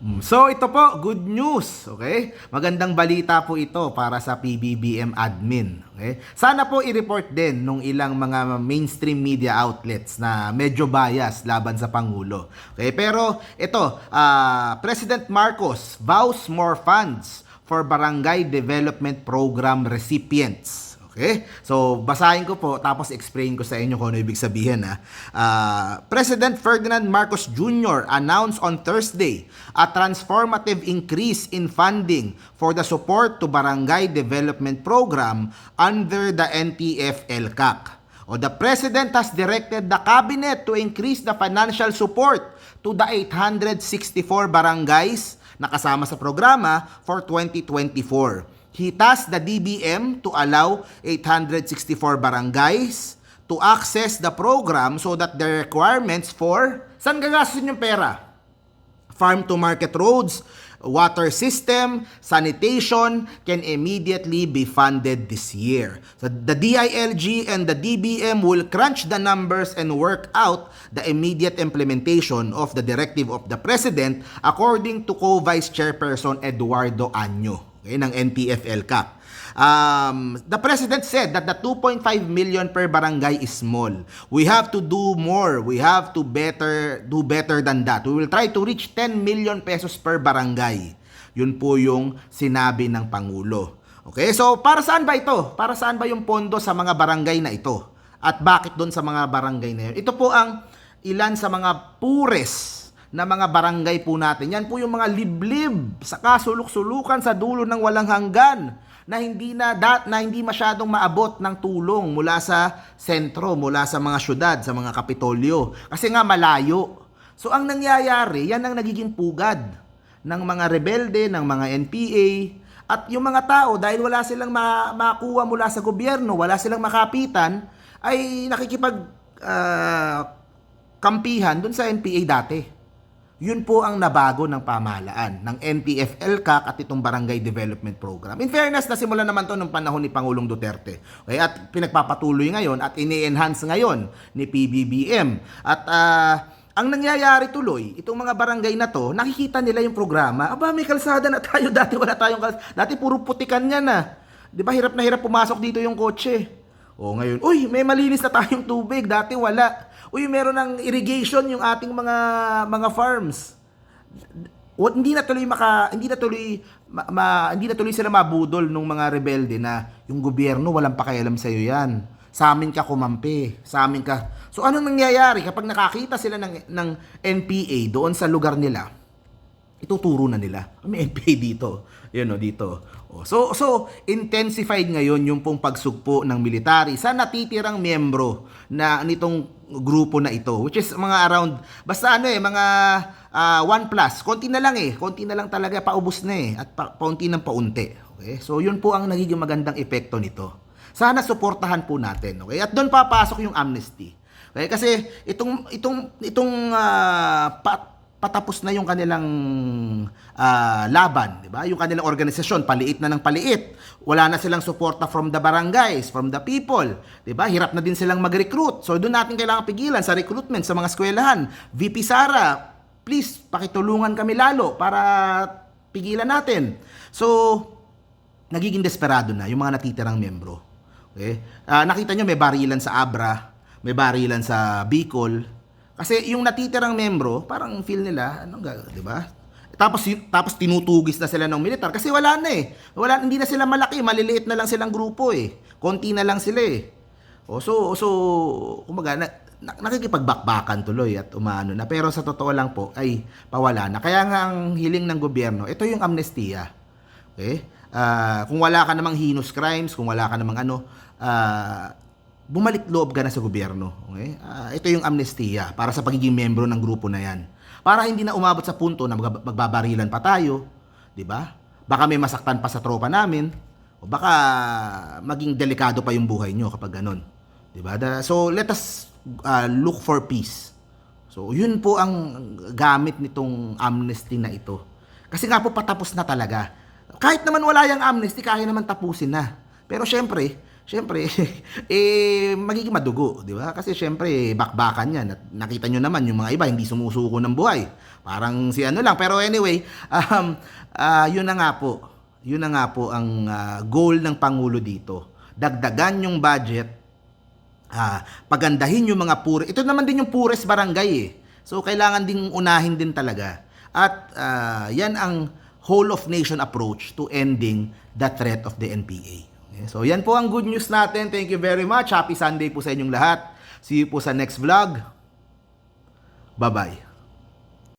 Mm, So ito po, good news, okay? Magandang balita po ito para sa PBBM admin, okay? Sana po i-report din nung ilang mga mainstream media outlets na medyo bias laban sa Pangulo. Okay? Pero ito, ah, President Marcos vows more funds for Barangay Development Program recipients. Okay? So, basahin ko po tapos explain ko sa inyo kung ano ibig sabihin. Ha? Ah, President Ferdinand Marcos Jr. announced on Thursday a transformative increase in funding for the support to Barangay Development Program under the NTF LCAC. O the President has directed the Cabinet to increase the financial support to the 864 barangays na kasama sa programa for 2024. He tasked the DBM to allow 864 barangays to access the program so that the requirements for saan gagastusin yung pera? farm to market roads, water system, sanitation can immediately be funded this year. So the DILG and the DBM will crunch the numbers and work out the immediate implementation of the directive of the President according to co-Vice Chairperson Eduardo Anyo okay, ng NTF-LCAC. Um, the president said that the 2.5 million per barangay is small. We have to do more. We have to better do better than that. We will try to reach 10 million pesos per barangay. Yun po yung sinabi ng pangulo. Okay? So, para saan ba ito? Para saan ba yung pondo sa mga barangay na ito? At bakit doon sa mga barangay na yun? Ito po ang ilan sa mga pures na mga barangay po natin. Yan po yung mga liblib sa kasulok-sulukan sa dulo ng walang hanggan na hindi na dat na hindi masyadong maabot ng tulong mula sa sentro, mula sa mga syudad, sa mga kapitolyo. Kasi nga malayo. So ang nangyayari, yan ang nagiging pugad ng mga rebelde, ng mga NPA, at yung mga tao, dahil wala silang ma- makuha mula sa gobyerno, wala silang makapitan, ay nakikipag ah, kampihan dun sa NPA dati. Yun po ang nabago ng pamahalaan ng LCAC at itong Barangay Development Program. In fairness, nasimula naman to nung panahon ni Pangulong Duterte. Okay? At pinagpapatuloy ngayon at ini-enhance ngayon ni PBBM. At ah, ang nangyayari tuloy, itong mga barangay na to, nakikita nila yung programa. Aba, may kalsada na tayo. Dati wala tayong kalsada. Dati puro putikan yan na. Di ba hirap na hirap pumasok dito yung kotse. O ngayon, uy, may malinis na tayong tubig. Dati wala. Uy, meron ng irrigation yung ating mga mga farms. What, hindi na tuloy maka hindi na tuloy ma, ma- hindi na tuloy sila mabudol nung mga rebelde na yung gobyerno walang pakialam sa iyo yan. Sa amin ka kumampi, sa amin ka. So anong nangyayari kapag nakakita sila ng ng NPA doon sa lugar nila? Ituturo na nila. May NPA dito. Yan o, dito. O, so, so, intensified ngayon yung pong pagsugpo ng military sa natitirang miyembro na nitong grupo na ito. Which is mga around, basta ano eh, mga ah, one plus. Konti na lang eh. Konti na lang talaga, paubos na eh. At pa, paunti ng paunti. Okay? So, yun po ang nagiging magandang epekto nito. Sana suportahan po natin. Okay? At doon papasok yung amnesty. Okay? Kasi itong itong itong ah, pa- patapos na yung kanilang ah, laban, 'di ba? Yung kanilang organisasyon paliit na ng paliit. Wala na silang suporta from the barangays, from the people, 'di ba? Hirap na din silang mag-recruit. So doon natin kailangan pigilan sa recruitment sa mga eskwelahan. VP Sara, please pakitulungan kami lalo para pigilan natin. So nagiging desperado na yung mga natitirang membro. Okay? Ah, nakita nyo may barilan sa Abra, may barilan sa Bicol. Kasi yung natitirang membro, parang feel nila, anong ga, 'di ba? Tapos tapos tinutugis na sila ng militar kasi wala na eh. Wala hindi na sila malaki, maliliit na lang silang grupo eh. Konti na lang sila eh. O so so kumaga na, na, nakikipagbakbakan tuloy at umano na pero sa totoo lang po ay pawala na. Kaya nga ang hiling ng gobyerno, ito yung amnestia. Okay? Ah, kung wala ka namang heinous crimes, kung wala ka namang ano, ah, bumalik loob ka na sa gobyerno. Okay? Ah, ito yung amnestia para sa pagiging membro ng grupo na yan. Para hindi na umabot sa punto na mag- magbabarilan pa tayo, 'di ba? Baka may masaktan pa sa tropa namin o baka maging delikado pa yung buhay nyo kapag ganun. 'Di ba? So let us ah, look for peace. So yun po ang gamit nitong amnesty na ito. Kasi nga po patapos na talaga. Kahit naman wala yung amnesty, kaya naman tapusin na. Pero syempre, syempre, eh, magiging madugo, di ba? Kasi syempre, bakbakan yan. At nakita nyo naman, yung mga iba, hindi sumusuko ng buhay. Parang si ano lang. Pero anyway, um, ah, yun na nga po. Yun na nga po ang ah, goal ng Pangulo dito. Dagdagan yung budget ah, pagandahin yung mga pure. Ito naman din yung poorest barangay eh. So kailangan ding unahin din talaga. At ah, yan ang whole of nation approach to ending the threat of the NPA. So yan po ang good news natin. Thank you very much. Happy Sunday po sa inyong lahat. See you po sa next vlog. Bye-bye.